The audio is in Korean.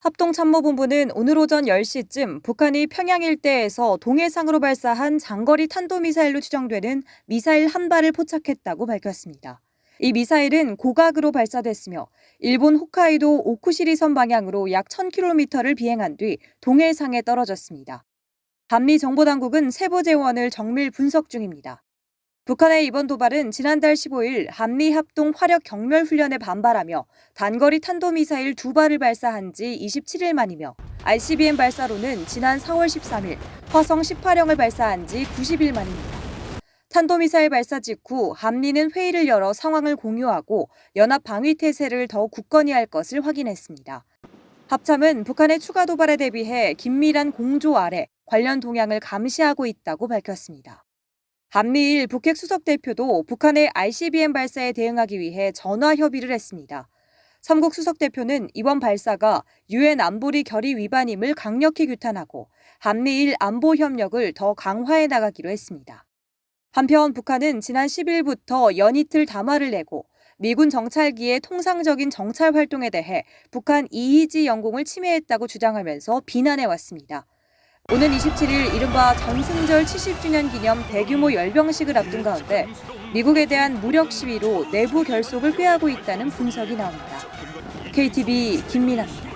합동참모본부는 오늘 오전 10시쯤 북한이 평양 일대에서 동해상으로 발사한 장거리 탄도미사일로 추정되는 미사일 한 발을 포착했다고 밝혔습니다. 이 미사일은 고각으로 발사됐으며 일본 홋카이도 오쿠시리선 방향으로 약 1000km를 비행한 뒤 동해상에 떨어졌습니다. 한미 정보당국은 세부 재원을 정밀 분석 중입니다. 북한의 이번 도발은 지난달 15일 한미 합동 화력 경멸 훈련에 반발하며 단거리 탄도미사일 두 발을 발사한 지 27일 만이며 ICBM 발사로는 지난 4월 13일 화성 18형을 발사한 지 90일 만입니다. 탄도미사일 발사 직후 한미는 회의를 열어 상황을 공유하고 연합 방위 태세를 더 굳건히 할 것을 확인했습니다. 합참은 북한의 추가 도발에 대비해 긴밀한 공조 아래 관련 동향을 감시하고 있다고 밝혔습니다. 한미일 북핵 수석 대표도 북한의 ICBM 발사에 대응하기 위해 전화 협의를 했습니다. 삼국 수석 대표는 이번 발사가 유엔 안보리 결의 위반임을 강력히 규탄하고 한미일 안보 협력을 더 강화해 나가기로 했습니다. 한편 북한은 지난 10일부터 연이틀 담화를 내고 미군 정찰기의 통상적인 정찰 활동에 대해 북한 이의지 영공을 침해했다고 주장하면서 비난해 왔습니다. 오는 27일 이른바 전승절 70주년 기념 대규모 열병식을 앞둔 가운데 미국에 대한 무력 시위로 내부 결속을 꾀하고 있다는 분석이 나옵니다. KTV 김민아입니다.